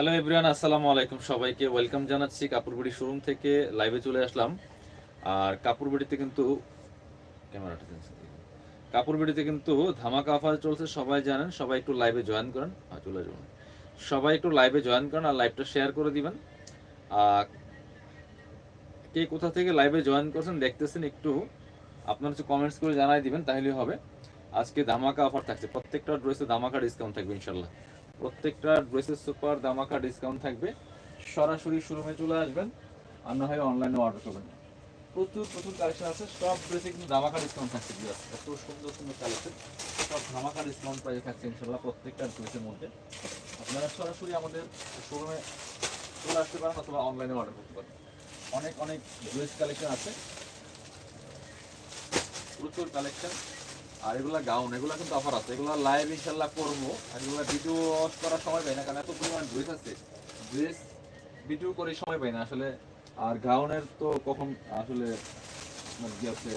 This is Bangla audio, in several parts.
হ্যালো এভরিওয়ান আসসালামু আলাইকুম সবাইকে। ওয়েলকাম জানাচ্ছি কাপড়বাড়ি শোরুম থেকে। লাইভে চলে আসলাম। আর কাপড়বাড়িতে কিন্তু ক্যামেরাটা। কাপড়বাড়িতে কিন্তু ধামাকা অফার চলছে, সবাই জানেন। সবাই একটু লাইভে জয়েন করেন। চলে যাবেন সবাই একটু লাইভে জয়েন করেন আর লাইভটা শেয়ার করে দিবেন। আর কে কোথা থেকে লাইভে জয়েন করছেন, দেখতেছেন একটু। আপনার হচ্ছে কমেন্টস করে জানাই দিবেন তাহলে হবে। আজকে ধামাকা অফার থাকছে। প্রত্যেকটা ড্রেসে ধামাকা ডিসকাউন্ট থাকবে ইনশাল্লাহ প্রত্যেকটা ড্রেসের সুপার দামাকা ডিসকাউন্ট থাকবে। সরাসরি শোরুমে চলে আসবেন আর না হয় অনলাইনে অর্ডার করবেন। প্রচুর প্রচুর কালেকশন আছে। সব ড্রেসে কিন্তু দামাকা ডিসকাউন্ট থাকছে বিয়াস এত সুন্দর সুন্দর কালেকশন সব ধামাকা ডিসকাউন্ট প্রাইসে থাকছে ইনশাল্লাহ প্রত্যেকটা ড্রেসের মধ্যে। আপনারা সরাসরি আমাদের শোরুমে চলে আসতে পারেন অথবা অনলাইনে অর্ডার করতে পারেন। অনেক অনেক ড্রেস কালেকশন আছে। প্রচুর কালেকশন আর এগুলা গাউন এগুলা কিন্তু অফার আছে। এগুলা লাইভ ইনশাল্লাহ করব। আর এগুলা ভিডিও করার সময় পাই না, কারণ এত পরিমাণ ড্রেস আছে। ড্রেস ভিডিও করে সময় পাই না। আসলে আর গাউনের তো কখন আসলে মানে হচ্ছে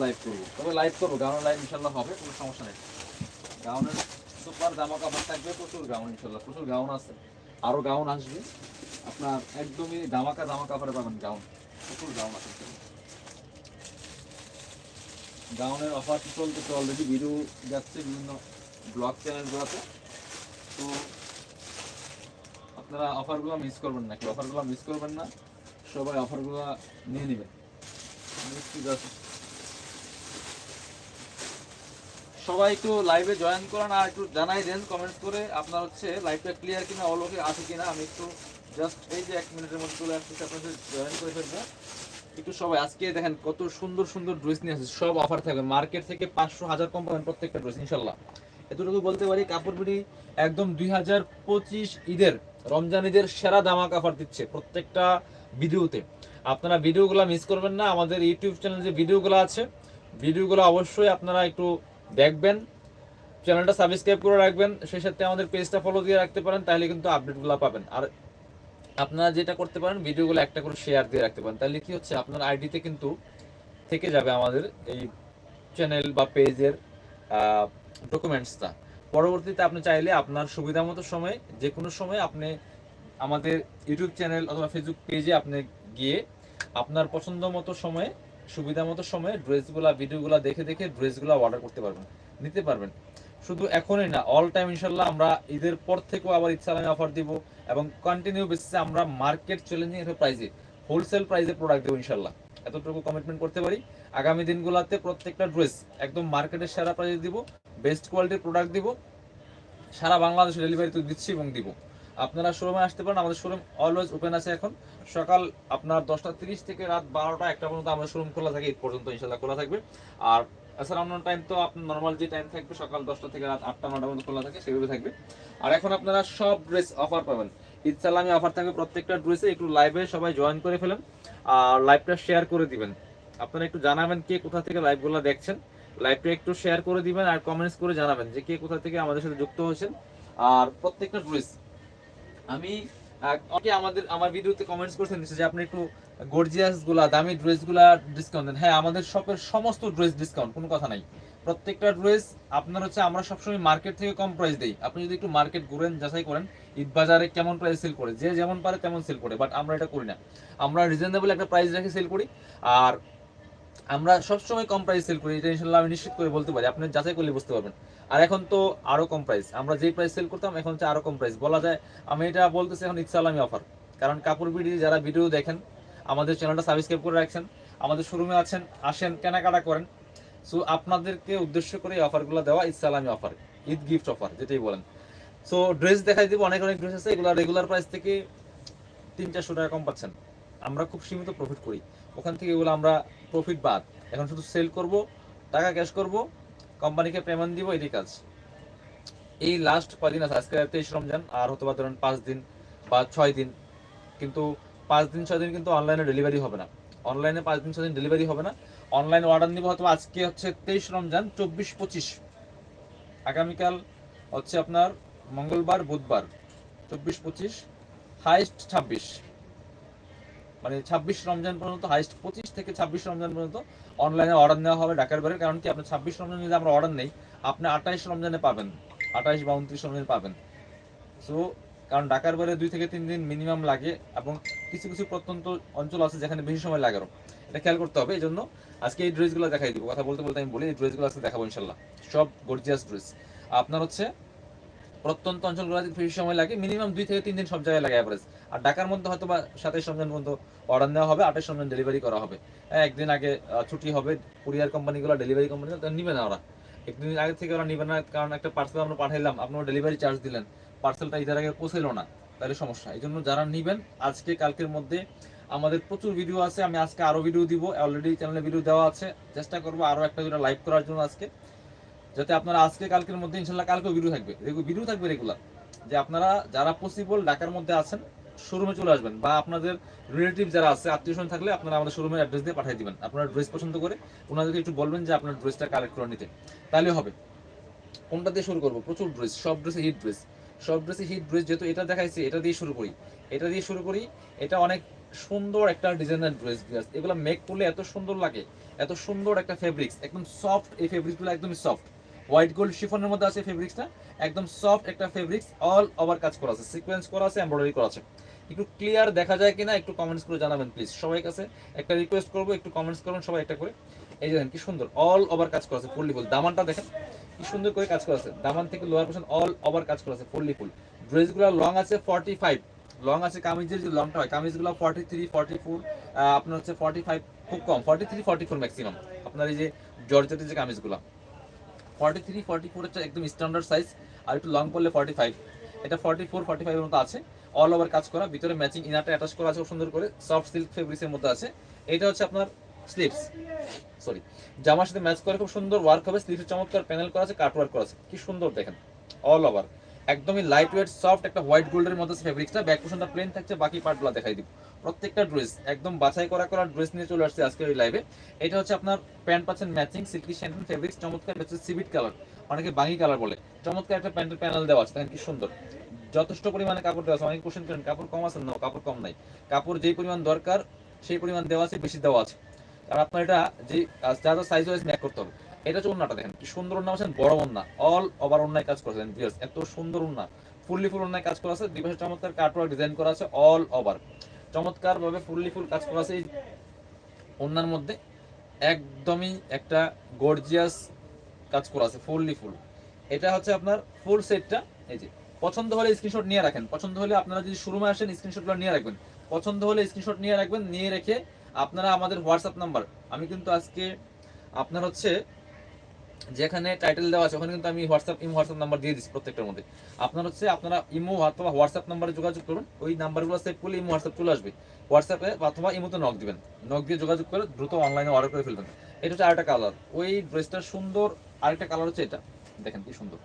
লাইভ করব। তবে লাইভ করব। গাউনের লাইভ ইনশাল্লাহ হবে, কোনো সমস্যা নেই। গাউনের সুপার জামা কাপড় থাকবে, প্রচুর গাউন ইনশাল্লাহ প্রচুর গাউন আছে। আরও গাউন আসবে। আপনার একদমই দামাকা জামা কাপড়ে পাবেন গাউন প্রচুর গাউন আছে। গাউনের অফার চলতেছে অলরেডি ভিডিও যাচ্ছে বিভিন্ন ব্লগ চ্যানেলগুলোতে তো আপনারা অফারগুলো মিস করবেন না অফারগুলো মিস করবেন না, সবাই অফারগুলো নিয়ে নেবেন। সবাই একটু লাইভে জয়েন করেন আর একটু জানাই দেন কমেন্ট করে আপনার হচ্ছে লাইভটা ক্লিয়ার কিনা অল ওকে আছে কিনা, আমি একটু জাস্ট এই যে এক মিনিটের মধ্যে চলে আসতেছি, আপনাদের জয়েন করে ফেলব। একটু সবাই আজকে দেখেন কত সুন্দর সুন্দর ড্রেস নিয়ে আসছে, সব অফার থাকবে। মার্কেট থেকে পাঁচশো হাজার কম পাবেন প্রত্যেকটা ড্রেস ইনশাল্লাহ। এতটুকু বলতে পারি কাপড়বিড়ি একদম দুই হাজার পঁচিশ ঈদের, রমজান ঈদের সেরা দামাক অফার দিচ্ছে প্রত্যেকটা ভিডিওতে। আপনারা ভিডিওগুলো মিস করবেন না, আমাদের ইউটিউব চ্যানেল যে ভিডিওগুলো আছে, ভিডিওগুলো অবশ্যই আপনারা একটু দেখবেন চ্যানেলটা সাবস্ক্রাইব করে রাখবেন, সেই সাথে আমাদের পেজটা ফলো দিয়ে রাখতে পারেন, তাহলে কিন্তু আপডেটগুলো পাবেন। আর আপনারা যেটা করতে পারেন, ভিডিওগুলো একটা করে শেয়ার দিয়ে রাখতে পারেন। তাহলে কি হচ্ছে, আপনার আইডিতে কিন্তু থেকে যাবে আমাদের এই চ্যানেল বা পেজের ডকুমেন্টসটা পরবর্তীতে আপনি চাইলে আপনার সুবিধা মতো সময় যে কোনো সময় আপনি আমাদের ইউটিউব চ্যানেল অথবা ফেসবুক পেজে আপনি গিয়ে আপনার পছন্দ মতো সময়ে সুবিধা মতো সময়ে ড্রেসগুলা ভিডিওগুলো দেখে দেখে ড্রেসগুলো অর্ডার করতে পারবেন। নিতে পারবেন। শুধু এখনই না অল টাইম ইনশাল্লাহ আমরা ঈদের পর থেকেও আবার ঈদ সালামে অফার দিব এবং কন্টিনিউ বেসিসে আমরা মার্কেট চ্যালেঞ্জিং একটা প্রাইসে হোলসেল প্রাইসে প্রোডাক্ট দেবো ইনশাল্লাহ। এতটুকু কমিটমেন্ট করতে পারি। আগামী দিনগুলোতে প্রত্যেকটা ড্রেস একদম মার্কেটের সেরা প্রাইসে দিব বেস্ট কোয়ালিটির প্রোডাক্ট দিব, সারা বাংলাদেশে ডেলিভারি তো দিচ্ছি এবং দিব। আপনারা শোরুমে আসতে পারেন, আমাদের শোরুম অলওয়েজ ওপেন আছে এখন। সকাল আপনার দশটা তিরিশ থেকে রাত বারোটা একটা পর্যন্ত আমাদের শোরুম খোলা থাকে, ঈদ পর্যন্ত ইনশাল্লাহ খোলা থাকবে। আর এছাড়া অন্য টাইম তো আপনার নর্মাল যে টাইম থাকবে সকাল দশটা থেকে রাত আটটা, নটা পর্যন্ত খোলা থাকে সেভাবে থাকবে। আর এখন আপনারা সব ড্রেস অফার পাবেন। ঈদ সালামি অফার থাকবে প্রত্যেকটা ড্রেসে একটু লাইভে সবাই জয়েন করে ফেলেন আর লাইভটা শেয়ার করে দিবেন। আপনারা একটু জানাবেন কে কোথা থেকে লাইভগুলো দেখছেন। লাইভটা একটু শেয়ার করে দিবেন আর কমেন্টস করে জানাবেন যে কে কোথা থেকে আমাদের সাথে যুক্ত হয়েছেন। আর প্রত্যেকটা ড্রেস আমি অনেকে আমাদের আমার ভিডিওতে কমেন্টস করছেন যে আপনি একটু গর্জিয়াসগুলা, দামি ড্রেসগুলা ডিসকাউন্ট দেন। হ্যাঁ আমাদের শপের সমস্ত ড্রেস ডিসকাউন্ট কোনো কথা নাই। প্রত্যেকটা ড্রেস আপনার হচ্ছে আমরা সবসময় মার্কেট থেকে কম প্রাইস দেই। আপনি যদি একটু মার্কেট ঘুরেন, যাচাই করেন ঈদ বাজারে কেমন প্রাইস সেল করে? যে যেমন পারে তেমন সেল করে বাট আমরা এটা করি না। আমরা রিজনেবল একটা প্রাইস রেখে সেল করি। আর আমরা সবসময় কম প্রাইস সেল করি, এটা ইনশাল্লাহ আমি নিশ্চিত করে বলতে পারি, আপনি যাচাই করলে বুঝতে পারবেন। আর এখন তো আরও কম প্রাইস আমরা যেই প্রাইস সেল করতাম, এখন হচ্ছে আরও কম প্রাইস বলা যায়, আমি এটা বলতেছি, এখন ইচ্ছালামি অফার কারণ কাপড় বিডি যারা ভিডিও দেখেন, আমাদের চ্যানেলটা সাবস্ক্রাইব করে রাখছেন, আমাদের শোরুমে আছেন, আসেন, কেনাকাটা করেন। সো আপনাদেরকে উদ্দেশ্য করে এই অফারগুলো দেওয়া ইচ্ছালামি অফার ঈদ গিফট অফার যেটাই বলেন। সো ড্রেস দেখাই দিব, অনেক অনেক ড্রেস আছে, এগুলো রেগুলার প্রাইস থেকে তিন চারশো টাকা কম পাচ্ছেন। আমরা খুব সীমিত প্রফিট করি। ওখান থেকে এগুলো আমরা প্রফিট বাদ। এখন শুধু সেল করব, টাকা ক্যাশ করব কোম্পানিকে পেমেন্ট দিব, এটাই কাজ। এই লাস্ট কদিন আছে, আজকে তেইশ রমজান, আর হতে পারে ধরেন পাঁচ দিন বা ছয় দিন। কিন্তু পাঁচ দিন, ছয় দিন কিন্তু অনলাইনে ডেলিভারি হবে না। অনলাইনে পাঁচ দিন, ছয় দিন ডেলিভারি হবে না। অনলাইনে অর্ডার নিব হয়তো আজকে হচ্ছে তেইশ রমজান, চব্বিশ পঁচিশ। আগামীকাল হচ্ছে আপনার মঙ্গলবার, বুধবার, চব্বিশ পঁচিশ হাইস্ট ছাব্বিশ। মানে ছাব্বিশ রমজান পর্যন্ত হাইস্ট পঁচিশ থেকে ছাব্বিশ রমজান পর্যন্ত অনলাইনে অর্ডার নেওয়া হবে ঢাকার বাইরে। কারণ কি আপনি ছাব্বিশ রমজান যদি আমরা অর্ডার নেই, আপনি আঠাইশ রমজানে পাবেন। আঠাইশ বা উনত্রিশ রমজানে পাবেন। সো কারণ ঢাকার বাইরে দুই থেকে তিন দিন মিনিমাম লাগে এবং কিছু কিছু প্রত্যন্ত অঞ্চল আছে যেখানে বেশি সময় লাগে। এটা খেয়াল করতে হবে এই জন্য আজকে এই ড্রেসগুলো দেখাই দিব। কথা বলতে বলতে আমি বলি, এই ড্রেসগুলো আজকে দেখাবো ইনশাল্লাহ সব গর্জিয়াস ড্রেস আপনার হচ্ছে প্রত্যন্ত অঞ্চলগুলোতে বেশি সময় লাগে মিনিমাম দুই থেকে তিন দিন সব জায়গায় লাগে অ্যাভারেজ আর ঢাকার মধ্যে হয়তো বা সাতাইশ রমজান পর্যন্ত অর্ডার নেওয়া হবে আঠাশ রমজান ডেলিভারি করা হবে। হ্যাঁ, একদিন আগে ছুটি হবে কুরিয়ার কোম্পানিগুলো ডেলিভারি কোম্পানিগুলো নিবে না ওরা। একদিন আগে থেকে ওরা নিবে না কারণ একটা পার্সেল আমরা পাঠাইলাম আপনারা ডেলিভারি চার্জ দিলেন। পার্সেলটা ঈদের আগে পৌঁছাইলো না তাহলে সমস্যা। এই জন্য যারা নিবেন আজকে কালকের মধ্যে আমাদের প্রচুর ভিডিও আছে আমি আজকে আরও ভিডিও দিব অলরেডি চ্যানেলে ভিডিও দেওয়া আছে। চেষ্টা করব আরও একটা দুটো লাইভ করার জন্য আজকে যাতে আপনারা আজকে কালকের মধ্যে ইনশাল্লাহ কালকেও ভিডিও থাকবে। ভিডিও থাকবে রেগুলার যে আপনারা যারা পসিবল ঢাকার মধ্যে আছেন শোরুমে চলে আসবেন বা আপনাদের রিলেটিভ যারা আছে, আত্মীয় স্বজন থাকলে আপনারা আমাদের শোরুমের অ্যাড্রেস দিয়ে পাঠিয়ে দিবেন। আপনারা ড্রেস পছন্দ করে ওনাদেরকে একটু বলবেন যে আপনার ড্রেসটা কালেক্ট করে নিতে। তাহলে হবে। কোনটা দিয়ে শুরু করব? প্রচুর ড্রেস সব ড্রেসে হিট ড্রেস সব ড্রেসে হিট ড্রেস যেহেতু এটা দেখাইছে, এটা দিয়ে শুরু করি। এটা দিয়ে শুরু করি, এটা অনেক সুন্দর একটা ডিজাইনার ড্রেস এগুলো মেক করলে এত সুন্দর লাগে, এত সুন্দর একটা ফেব্রিক্স একদম সফট এই ফেব্রিক্সগুলো একদমই সফট হোয়াইট গোল্ড শিফনের মধ্যে আছে ফেব্রিক্সটা একদম সফট একটা ফেব্রিক্স অল ওভার কাজ করা আছে সিকোয়েন্স করা আছে এমব্রয়ডারি করা আছে। একটু ক্লিয়ার দেখা যায় কিনা একটু কমেন্টস করে জানাবেন প্লিজ সবাই কাছে একটা রিকোয়েস্ট করব, একটু কমেন্টস করবেন সবাই একটা করে। এই দেখেন, কি সুন্দর অল ওভার কাজ করা আছে ফুললি ফুল দামানটা দেখেন, কি সুন্দর করে কাজ করা আছে। দামান থেকে লোয়ার পোর্শন অল ওভার কাজ করা আছে ফুললি ফুল ড্রেসগুলো লং আছে ফর্টি ফাইভ লং আছে কামিজের, যে লংটা হয়, কামিজগুলো ফর্টি থ্রি ফর্টি ফোর আপনার হচ্ছে ফর্টি ফাইভ খুব কম forty three forty four maximum আপনার এই যে জর্জেটের যে কামিজগুলো। ফর্টি থ্রি ফর্টি ফোর হচ্ছে একদম স্ট্যান্ডার্ড সাইজ আর একটু লং করলে ফর্টি ফাইভ এটা ফর্টি ফোর ফর্টি ফাইভের মতো আছে। অল ওভার কাজ করা, ভিতরে ম্যাচিং ইনারটা অ্যাটাচ করা আছে খুব সুন্দর করে। সফট সিল্ক ফেব্রিক্সের মধ্যে আছে। এটা হচ্ছে আপনার স্লিপস সরি জামার সাথে ম্যাচ করে খুব সুন্দর ওয়ার্ক হবে। স্লিপসের চমৎকার প্যানেল করা আছে কাট ওয়ার্ক করা আছে। কি সুন্দর দেখেন। অল ওভার একদমই লাইট ওয়েট সফট একটা হোয়াইট গোল্ডের মধ্যে ফেব্রিক্সটা ব্যাক পোর্শনটা প্লেন থাকছে, বাকি পার্টগুলো দেখাই দিব। প্রত্যেকটা ড্রেস একদম বাছাই করা করা ড্রেস নিয়ে চলে আসছে আজকের এই লাইভে এটা হচ্ছে আপনার প্যান্ট পাচ্ছেন ম্যাচিং সিল্কি শ্যান্টন ফেব্রিক্স চমৎকার হচ্ছে সিভিট কালার অনেকে বাঙি কালার বলে। চমৎকার একটা প্যান্টের প্যানেল দেওয়া আছে, দেখেন কি সুন্দর। যথেষ্ট পরিমাণে কাপড় দেওয়া আছে। অনেক কোশ্চেন করেন, কাপড় কম আছে? না কাপড় কম নাই। কাপড় যেই পরিমাণ দরকার, সেই পরিমাণ দেওয়া আছে, বেশি দেওয়া আছে। আর আপনার এটা যে যা যা সাইজ ওয়াইজ ম্যাক করতে হবে। এটা হচ্ছে ওন্নাটা দেখেন সুন্দর ওন্না আছেন বড় ওন্না অল ওভার ওন্নায় কাজ করেছেন এত সুন্দর ওন্না ফুললি ফুল ওন্নায় কাজ করা আছে, দুই পাশে চমৎকার কাটওয়ার্ক ডিজাইন করা আছে অল ওভার চমৎকার ভাবে ফুললি ফুল কাজ করা আছে, এই ওন্নার মধ্যে একদমই একটা গর্জিয়াস কাজ করা আছে ফুললি ফুল এটা হচ্ছে আপনার ফুল সেটটা এই যে, পছন্দ হলে স্ক্রিনশট নিয়ে রাখেন, পছন্দ হলে আপনারা যদি শোরুমে আসেন স্ক্রিনশটগুলো নিয়ে রাখবেন। পছন্দ হলে স্ক্রিনশট নিয়ে রাখবেন, নিয়ে রেখে আপনারা আমাদের হোয়াটসঅ্যাপ নাম্বার আমি কিন্তু আজকে আপনার হচ্ছে যেখানে টাইটেল দেওয়া আছে, ওখানে কিন্তু আমি হোয়াটসঅ্যাপ ইমো হোয়াটসঅ্যাপ নাম্বার দিয়ে দিচ্ছি প্রত্যেকটার মধ্যে। আপনার হচ্ছে আপনারা ইমো অথবা হোয়াটসঅ্যাপ নাম্বারে যোগাযোগ করুন, ওই নাম্বারগুলো সেভ করলে ইমো হোয়াটসঅ্যাপ চলে আসবে। হোয়াটসঅ্যাপে অথবা ইমোতে নক দিবেন। নক দিয়ে যোগাযোগ করে দ্রুত অনলাইনে অর্ডার করে ফেলবেন। এটা হচ্ছে আরেকটা কালার ওই ড্রেসটার সুন্দর আরেকটা কালার হচ্ছে এটা। দেখেন কি সুন্দর।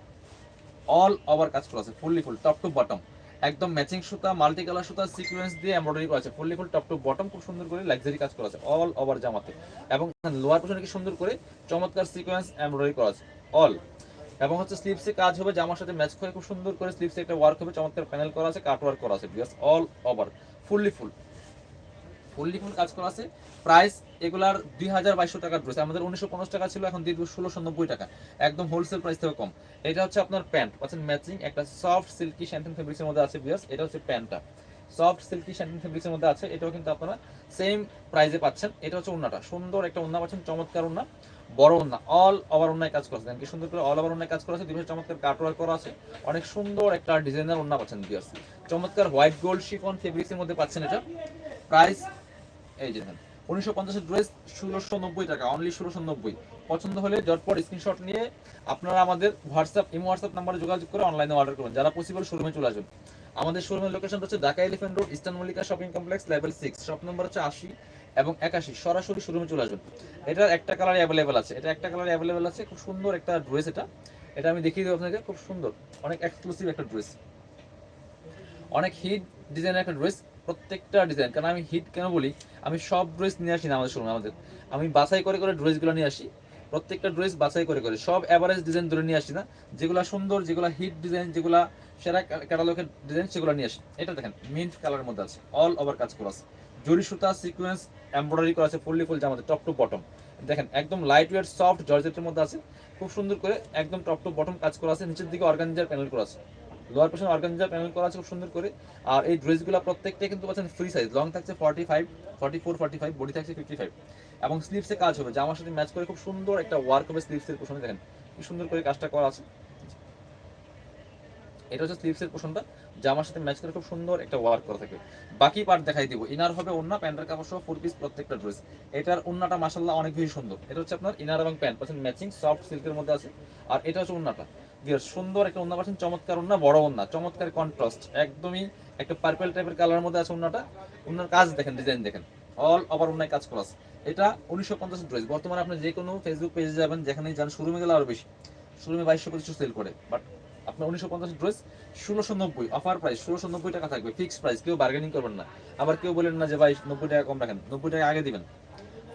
অল ওভার কাজ করা আছে fully full top to bottom একদম ম্যাচিং সুতা মাল্টি কালার সুতা সিকোয়েন্স দিয়ে এমব্রয়ডারি করা আছে। Fully full top to bottom খুব সুন্দর করে লাক্সারি কাজ করা আছে অল ওভার জামাতে। এবং লোয়ার পোশনে কি সুন্দর করে চমৎকার সিকোয়েন্স এমব্রয়ডারি করা আছে অল এবং হচ্ছে স্লিপসে কাজ হবে, জামার সাথে ম্যাচ করে খুব সুন্দর করে স্লিপসে একটা ওয়ার্ক হবে, চমৎকার প্যানেল করা আছে কাট ওয়ার্ক করা আছে because all over fully full fully full কাজ করা আছে। প্রাইস এগুলার দুই হাজার বাইশশো টাকার ড্রেস আমাদের উনিশশো পঞ্চাশ টাকা ছিল, এখন দিয়ে ষোলোশো নব্বই টাকা। একদম হোলসেল প্রাইস থেকে কম। এটা হচ্ছে আপনার প্যান্ট, পাচ্ছেন ম্যাচিং একটা সফট সিল্কি শ্যান্টন ফেব্রিক্সের মধ্যে আছে বিয়াস এটা হচ্ছে প্যান্টটা। সফট সিল্কি শ্যান্টন ফেব্রিক্সের মধ্যে আছে, এটাও কিন্তু আপনারা সেম প্রাইসে পাচ্ছেন। এটা হচ্ছে ওন্নাটা। সুন্দর একটা ওন্না পাচ্ছেন, চমৎকার ওন্না। বড় ওন্না অল ওভার ওন্নায় কাজ করা আছে। কি সুন্দর করে অল ওভার ওন্নায় কাজ করা আছে। দুই পাশে চমৎকার কাটওয়ার্ক করা আছে। অনেক সুন্দর একটা ডিজাইনার ওন্না পাচ্ছেন বিয়াস চমৎকার হোয়াইট গোল্ড শিফন ফেব্রিক্সের মধ্যে পাচ্ছেন এটা। প্রাইস এই যে দেখেন, উনিশশো পঞ্চাশের ড্রেস ষোলোশো নব্বই টাকা অনলি ষোলোশো নব্বই। পছন্দ হলে জটপট স্ক্রিনশট নিয়ে আপনারা আমাদের হোয়াটসঅ্যাপ ইমো হোয়াটসঅ্যাপ নাম্বারে যোগাযোগ করে অনলাইনে অর্ডার করুন। যারা পসিবল শোরুমে চলে আসবেন। আমাদের শোরুমের লোকেশন হচ্ছে Dhaka elephant road eastern Mallika shopping complex level six shop number হচ্ছে আশি এবং একাশি। সরাসরি শোরুমে চলে আসবেন। এটার একটা কালার অ্যাভেলেবেল আছে। এটা একটা কালার অ্যাভেলেবেল আছে। খুব সুন্দর একটা ড্রেস এটা। এটা আমি দেখিয়ে দেবো আপনাকে। খুব সুন্দর। অনেক এক্সক্লুসিভ একটা ড্রেস অনেক হিট ডিজাইনের একটা ড্রেস প্রত্যেকটা ডিজাইন কারণ আমি হিট কেন বলি, আমি সব ড্রেস নিয়ে আসি না আমাদের শোরুমে আমাদের। আমি বাছাই করে করে ড্রেসগুলো নিয়ে আসি, প্রত্যেকটা ড্রেস বাছাই করে করে, সব অ্যাভারেজ ডিজাইন ধরে নিয়ে আসি না, যেগুলো সুন্দর, যেগুলো হিট ডিজাইন যেগুলো সেরা ক্যাটালগের ডিজাইন সেগুলো নিয়ে আসি। এটা দেখেন মিন্ট কালারের মধ্যে আছে অল ওভার কাজ করা আছে। জরি সুতা সিকোয়েন্স এমব্রয়ডারি করা আছে, ফুললি ফুল জামাতে টপ টু বটম দেখেন, একদম লাইট ওয়েট সফট জর্জেটের মধ্যে আছে, খুব সুন্দর করে একদম টপ টু বটম কাজ করা আছে, নিচের দিকে অর্গানজার প্যানেল করা আছে। লোয়ার পোর্শন অর্গানজা প্যানেল করা আছে খুব সুন্দর করে। আর এই ড্রেসগুলো প্রত্যেকটা কিন্তু পাচ্ছেন ফ্রি সাইজ লং থাকছে forty five forty four forty five body থাকছে ফিফটি ফাইভ এবং স্লিভসে কাজ হবে। জামার সাথে ম্যাচ করে খুব সুন্দর একটা ওয়ার্ক হবে স্লিভসের পোর্শনে দেখেন। কি সুন্দর করে কাজটা করা আছে। এটা হচ্ছে স্লিভসের পোর্শনটা। জামার সাথে ম্যাচ করে খুব সুন্দর একটা ওয়ার্ক করা থাকে বাকি পার্ট দেখাই দিব। ইনার হবে ওন্না প্যান্টের কাপড় সহ ফোর পিস প্রত্যেকটা ড্রেস এটার ওন্নাটা মাসাল্লাহ অনেক বেশি সুন্দর। এটা হচ্ছে আপনার ইনার এবং প্যান্ট পাচ্ছেন ম্যাচিং সফট সিল্কের মধ্যে আছে। আর এটা হচ্ছে ওন্নাটা সুন্দর একটা ওন্না পাচ্ছেন চমৎকার ওন্না বড় ওন্না চমৎকার কন্ট্রাস্ট একদমই একটা পার্পল টাইপের কালারের মধ্যে আছে ওন্নাটা ওন্নার কাজ দেখেন ডিজাইন দেখেন। অল ওভার ওন্নায় কাজ করা আছে। এটা উনিশশো পঞ্চাশ ড্রেস বর্তমানে আপনি যে কোনো ফেসবুক পেজে যাবেন, যেখানেই যান শোরুমে গেলে আরও বেশি। শোরুমে বাইশশো পঁচিশশো সেল করে। বাট আপনার উনিশশো পঞ্চাশ ড্রেস ষোলোশো নব্বই অফার প্রাইস ষোলোশো নব্বই টাকা থাকবে ফিক্সড প্রাইস কেউ বার্গেনিং করবেন না। আবার কেউ বলেন না যে, ভাই, নব্বই টাকা কম রাখেন। নব্বই টাকা আগে দিবেন।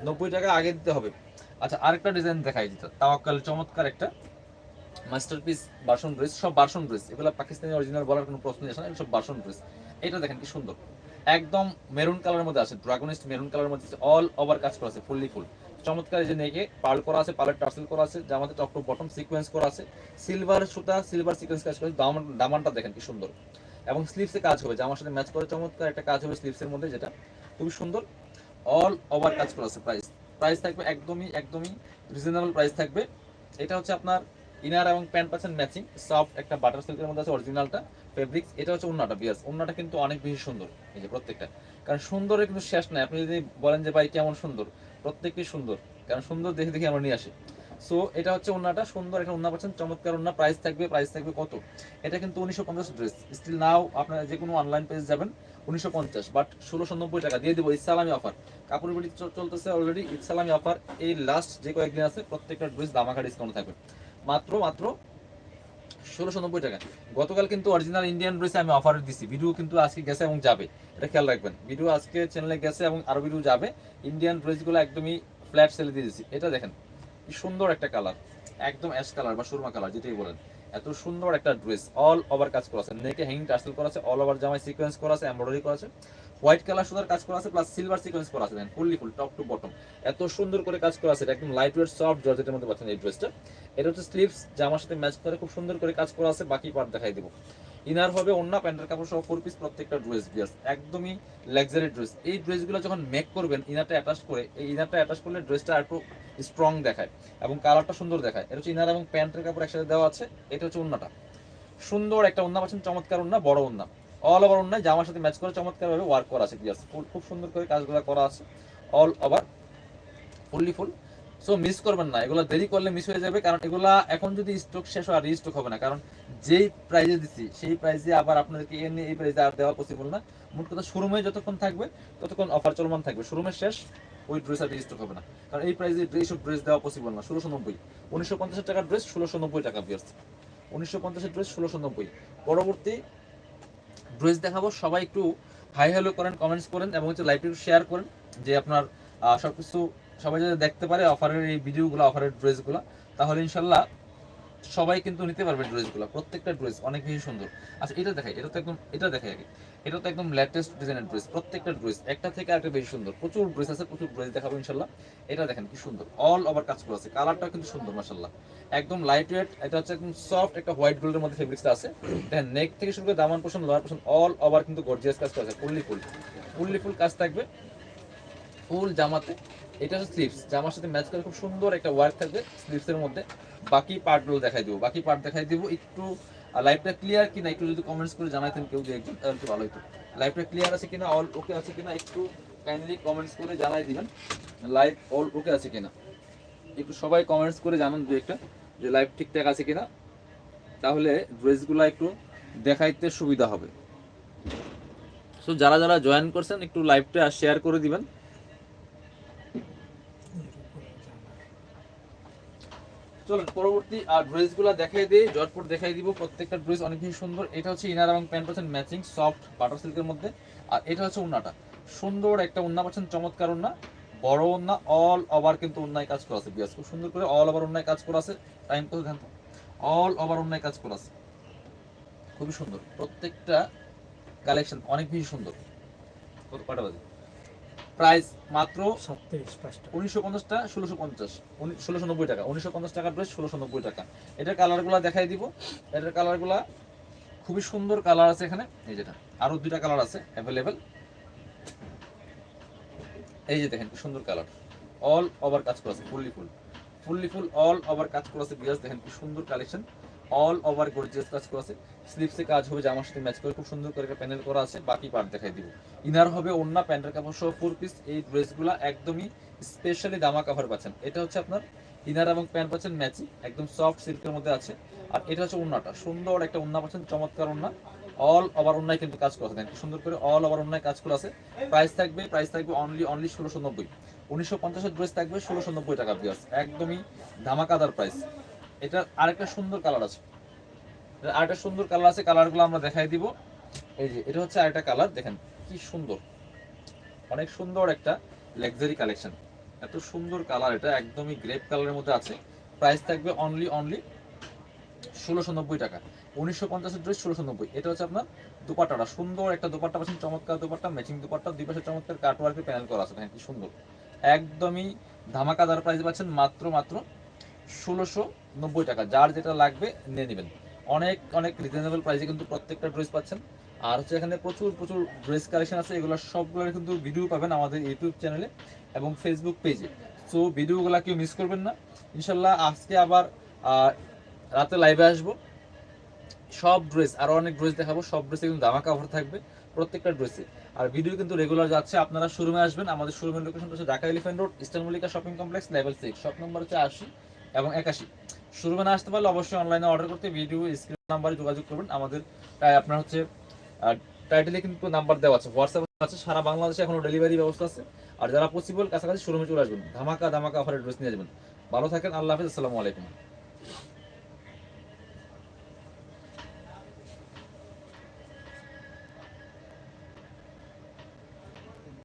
নব্বই টাকা আগে দিতে হবে। আচ্ছা আরেকটা ডিজাইন দেখাই দিত। তাওয়াক্কাল, চমৎকার একটা মাস্টারপিস বাসন ড্রেস সব বাসন ড্রেস এগুলো পাকিস্তানি অরিজিনাল বলার কোনো প্রশ্নই আসে না সব বাসন ড্রেস এটা দেখেন কি সুন্দর। একদম মেরুন কালারের মধ্যে আছে ড্রাগনিস্ট মেরুন কালারের মধ্যে অল ওভার কাজ করা আছে ফুললি ফুল চমৎকার যে নেকে পার্ল করা আছে পার্লের টার্সেল করা আছে জামাতে টপ বটম সিকোয়েন্স করা আছে। সিলভার সুতা সিলভার সিকোয়েন্স কাজ করে দামান দামানটা দেখেন কি সুন্দর। এবং স্লিভসে কাজ হবে জামার সাথে ম্যাচ করে চমৎকার একটা কাজ হবে স্লিভসের মধ্যে, যেটা খুবই সুন্দর। অল ওভার কাজ করা আছে প্রাইস প্রাইস থাকবে একদমই একদমই রিজনেবল প্রাইস থাকবে। এটা হচ্ছে আপনার ইনার এবং প্যান্ট পাচ্ছেন ম্যাচিং সফট একটা বাটার সিল্কের মধ্যে আছে অরিজিনালটা ফেব্রিক্স এটা হচ্ছে উন্নাটা বিয়ার্স উন্নাটা কিন্তু অনেক বেশি সুন্দর, এই যে প্রত্যেকটা। কারণ সুন্দরের কিন্তু শেষ নাই। আপনি যদি বলেন যে, ভাই কেমন সুন্দর? প্রত্যেকটি সুন্দর। কারণ সুন্দর দেখে দেখে আমরা নিয়ে আসি। সো এটা হচ্ছে উন্নাটা, সুন্দর একটা উন্না পাচ্ছেন, চমৎকার উন্না। প্রাইস থাকবে প্রাইস থাকবে কত? এটা কিন্তু উনিশশো পঞ্চাশ ড্রেস স্টিল নাও আপনারা যে কোনো অনলাইন পেজ যাবেন, উনিশশো পঞ্চাশ। বাট ষোলোশো নব্বই টাকা। দিয়ে দেবো, ইসলামী অফার কাপড় বিড়ি চলতেছে অলরেডি ইসলামী অফার এই লাস্ট যে কয়েকদিন আছে, প্রত্যেকটা ড্রেস দামাকা ডিসকাউন্ট থাকবে। মাত্র মাত্র ষোলোশো নব্বই টাকা। গতকাল কিন্তু অরিজিনাল ইন্ডিয়ান ড্রেসে আমি অফার দিচ্ছি ভিডিও কিন্তু আজকে গেছে এবং যাবে। এটা খেয়াল রাখবেন। ভিডিও আজকে চ্যানেলে গেছে এবং আরও ভিডিও যাবে। ইন্ডিয়ান ড্রেসগুলো একদমই ফ্ল্যাট সেলে দিয়ে দিচ্ছি এটা দেখেন, কি সুন্দর একটা কালার একদম অ্যাশ কালার বা সুরমা কালার যেটাই বলেন। এত সুন্দর একটা ড্রেস অল ওভার কাজ করা আছে। নেকে হ্যাঙ্গিং টার্সেল করা আছে অল ওভার জামায় সিকোয়েন্স করা আছে এমব্রয়ডারি করা আছে। হোয়াইট কালার সুতার কাজ করা আছে প্লাস সিলভার সিকোয়েন্স করা আছে, দেখেন fully full top to bottom এত সুন্দর করে কাজ করা আছে, এটা একদম লাইট ওয়েট সফট জর্জেটের মধ্যে পাচ্ছেন এই ড্রেসটা এটা হচ্ছে স্লিভস জামার সাথে ম্যাচ করে, খুব সুন্দর করে কাজ করা আছে, বাকি পার্ট দেখাই দেবো। ইনার হবে অন্য প্যান্টের কাপড় সহ ফোর পিস প্রত্যেকটা ড্রেস বিয়াস একদমই লাক্সারি ড্রেস এই ড্রেসগুলো যখন মেক করবেন ইনারটা অ্যাটাচ করে, এই ইনারটা অ্যাটাচ করলে ড্রেসটা আর একটু স্ট্রং দেখায় এবং কালারটা সুন্দর দেখায়। এটা হচ্ছে ইনার এবং প্যান্টের কাপড় একসাথে দেওয়া আছে, এটা হচ্ছে অন্যটা সুন্দর একটা ওন্না পাচ্ছেন, চমৎকার ওন্না বড় ওন্না অল ওভার ওন্না জামার সাথে ম্যাচ করে চমৎকার ভাবে ওয়ার্ক করা আছে বিয়াস ফুল খুব সুন্দর করে কাজগুলো করা আছে। All over fully full so miss করবেন না, এগুলো দেরি করলে মিস হয়ে যাবে, কারণ এগুলা এখন যদি স্টক শেষ হয় আর রিস্টক হবে না। কারণ যেই প্রাইজে দিচ্ছি সেই প্রাইজে আবার আপনাদেরকে এনে এই প্রাইজে আর দেওয়া পসিবল না। মোট কথা শোরুমে যতক্ষণ থাকবে, ততক্ষণ অফার চলমান থাকবে। শোরুমের শেষ, ওই ড্রেস আর রিস্টক হবে না। কারণ এই প্রাইজে ড্রেস ড্রেস দেওয়া পসিবল না, ষোলোশো নব্বই। উনিশশো পঞ্চাশ টাকার ড্রেস ষোলোশো নব্বই টাকা বিয়ার্স উনিশশো পঞ্চাশের ড্রেস ষোলোশো নব্বই। পরবর্তী ড্রেস দেখাবো। সবাই একটু হাই হ্যালো করেন কমেন্টস করেন এবং হচ্ছে লাইভটি শেয়ার করেন যে আপনার সব সবকিছু সবাই যাতে দেখতে পারে অফারের এই ভিডিওগুলো অফারের ড্রেসগুলো তাহলে ইনশাল্লাহ সবাই কিন্তু নিতে পারবে ড্রেসগুলো, প্রত্যেকটা ড্রেস অনেক বেশি সুন্দর। আচ্ছা এটা দেখাই, এটা তো একদম, এটা দেখাই আগে। এটা তো একদম লেটেস্ট ডিজাইনের ড্রেস প্রত্যেকটা ড্রেস একটা থেকে একটা বেশি সুন্দর। প্রচুর ড্রেস আছে, প্রচুর ড্রেস দেখাবো ইনশাল্লাহ এটা দেখেন কি সুন্দর অল ওভার কাজ করা আছে। কালারটা কিন্তু সুন্দর মাশাল্লাহ একদম লাইট ওয়েট এটা হচ্ছে একদম সফট একটা হোয়াইট গোল্ডের মধ্যে ফেব্রিক্সটা আছে। দেখেন নেক থেকে শুরু করে দামান পোষণ লোয়ার পোষণ অল ওভার কিন্তু গর্জিয়াস কাজ করা আছে। ফুললি ফুল ফুললি ফুল কাজ থাকবে। ফুল জামাতে এটা হচ্ছে স্লিভস জামার সাথে ম্যাচ করে খুব সুন্দর একটা ওয়ার্ক থাকবে স্লিভসের মধ্যে। বাকি পার্টগুলো দেখাই দিব, বাকি পার্ট দেখাই দিব। একটু লাইফটা ক্লিয়ার কিনা একটু যদি কমেন্টস করে জানাইতেন কেউ যে একজন একটু ভালো হতো। লাইফটা ক্লিয়ার আছে কিনা অল ওকে আছে কিনা, একটু কাইন্ডলি কমেন্টস করে জানাই দিবেন। লাইভ অল ওকে আছে কিনা। একটু সবাই কমেন্টস করে জানান দু একটা, যে লাইভ ঠিকঠাক আছে কিনা। তাহলে ড্রেসগুলো একটু দেখাইতে সুবিধা হবে। সো যারা যারা জয়েন করছেন, একটু লাইভটা শেয়ার করে দিবেন। চলুন, পরবর্তী আর ড্রেসগুলো দেখাই দিই, জটপট দেখাই দিব, প্রত্যেকটা ড্রেস অনেক বেশি সুন্দর। এটা হচ্ছে ইনার এবং প্যান্ট পাচ্ছেন ম্যাচিং সফট বাটার সিল্কের মধ্যে। আর এটা হচ্ছে উন্নাটা। সুন্দর একটা উন্না পাচ্ছেন, চমৎকার উন্না। বড় উন্না অল ওভার কিন্তু উন্নায় কাজ করা আছে, বিয়াস। খুব সুন্দর করে অল ওভার উন্নায় কাজ করা আছে। টাইম তো ধ্যান অল ওভার উন্নায় কাজ করা আছে। খুবই সুন্দর। প্রত্যেকটা কালেকশন অনেক বেশি সুন্দর। কত কটা বাজে? প্রাইস মাত্র উনিশশো পঞ্চাশটা ষোলোশো পঞ্চাশ ষোলোশো নব্বই টাকা উনিশশো পঞ্চাশ টাকার ড্রেস ষোলোশো নব্বই টাকা। এটার কালারগুলো দেখাই দিব। এটার কালারগুলা খুবই সুন্দর কালার আছে এখানে। এই যেটা আরও দুইটা কালার আছে অ্যাভেলেবেল এই যে দেখেন কি সুন্দর কালার। অল ওভার কাজ করা আছে fully full fully full all over কাজ করা আছে বিয়াস দেখেন কি সুন্দর কালেকশন অল ওভার গর্জিয়াস কাজ করা আছে। স্লিপসে কাজ হবে জামার সাথে ম্যাচ করে, খুব সুন্দর করে একটা প্যানেল করা আছে, বাকি পার্ট দেখাই দিব। ইনার হবে অন্য প্যান্টের কাপড় সহ ফোর পিস এই ড্রেসগুলো একদমই স্পেশালি দামা কাভার পাচ্ছেন। এটা হচ্ছে আপনার ইনার এবং প্যান্ট পাচ্ছেন ম্যাচিং একদম সফট সিল্কের মধ্যে আছে। আর এটা হচ্ছে ওন্নাটা সুন্দর একটা ওন্না পাচ্ছেন, চমৎকার ওন্না অল ওভার ওন্নায় কিন্তু কাজ করা দেখেন সুন্দর করে অল ওভার ওন্নায় কাজ করা আছে। প্রাইস থাকবে প্রাইস থাকবে অনলি অনলি ষোলোশো নব্বই। উনিশশো পঞ্চাশের ড্রেস থাকবে ষোলোশো নব্বই টাকা পিয়াস একদমই ধামাকাদার প্রাইস এটা আরেকটা সুন্দর কালার আছে। আরেকটা সুন্দর কালার আছে কালারগুলো আমরা দেখাই দিব। এই যে, এটা হচ্ছে আরেকটা কালার দেখেন কি সুন্দর। অনেক সুন্দর একটা লাক্সারি কালেকশন এত সুন্দর কালার এটা একদমই গ্রেপ কালারের মধ্যে আছে। প্রাইস থাকবে অনলি অনলি ষোলোশো নব্বই টাকা। উনিশশো পঞ্চাশের ড্রেস ষোলোশো নব্বই। এটা হচ্ছে আপনার দুপাট্টাটা। সুন্দর একটা দুপাট্টা পাচ্ছেন চমৎকার দুপাট্টা ম্যাচিং দুপাট্টা, দুই পাশে চমৎকার কাটওয়ার্কের প্যানেল করা আছে। দেখেন কি সুন্দর। একদমই ধামাকাদার প্রাইস পাচ্ছেন মাত্র মাত্র ষোলোশো নব্বই টাকা। যার যেটা লাগবে নিয়ে নেবেন। অনেক অনেক রিজনেবল প্রাইসে কিন্তু প্রত্যেকটা ড্রেস পাচ্ছেন। আর হচ্ছে এখানে প্রচুর প্রচুর ড্রেস কালেকশন আছে। এগুলো সবগুলোর কিন্তু ভিডিও পাবেন আমাদের ইউটিউব চ্যানেলে এবং ফেসবুক পেজে সো ভিডিওগুলো কেউ মিস করবেন না। ইনশাল্লাহ আজকে আবার রাতে লাইভে আসব। সব ড্রেস আরও অনেক ড্রেস দেখাবো। সব ড্রেসে কিন্তু দামা কাভার থাকবে প্রত্যেকটা ড্রেসে আর ভিডিও কিন্তু রেগুলার যাচ্ছে। আপনারা শোরুমে আসবেন। আমাদের শোরুমের লোকেশন হচ্ছে Dhaka elephant road, eastern Mallika shopping complex level six shop number হচ্ছে আশি। এবং একাশি। শোরুমে না আসতে পারলে অবশ্যই অনলাইনে অর্ডার করতে ভিডিও স্ক্রিন নাম্বারে যোগাযোগ করবেন। আমাদের আপনার হচ্ছে টাইটেলে কিন্তু নাম্বার দেওয়া আছে হোয়াটসঅ্যাপ আছে, সারা বাংলাদেশে এখনও ডেলিভারি ব্যবস্থা আছে। আর যারা পসিবল কাছাকাছি শোরুমে চলে আসবেন, ধামাকা ধামাকা অফারের ড্রেস নিয়ে যাবেন। ভালো থাকেন, আল্লাহ হাফিজ, আসসালামু আলাইকুম।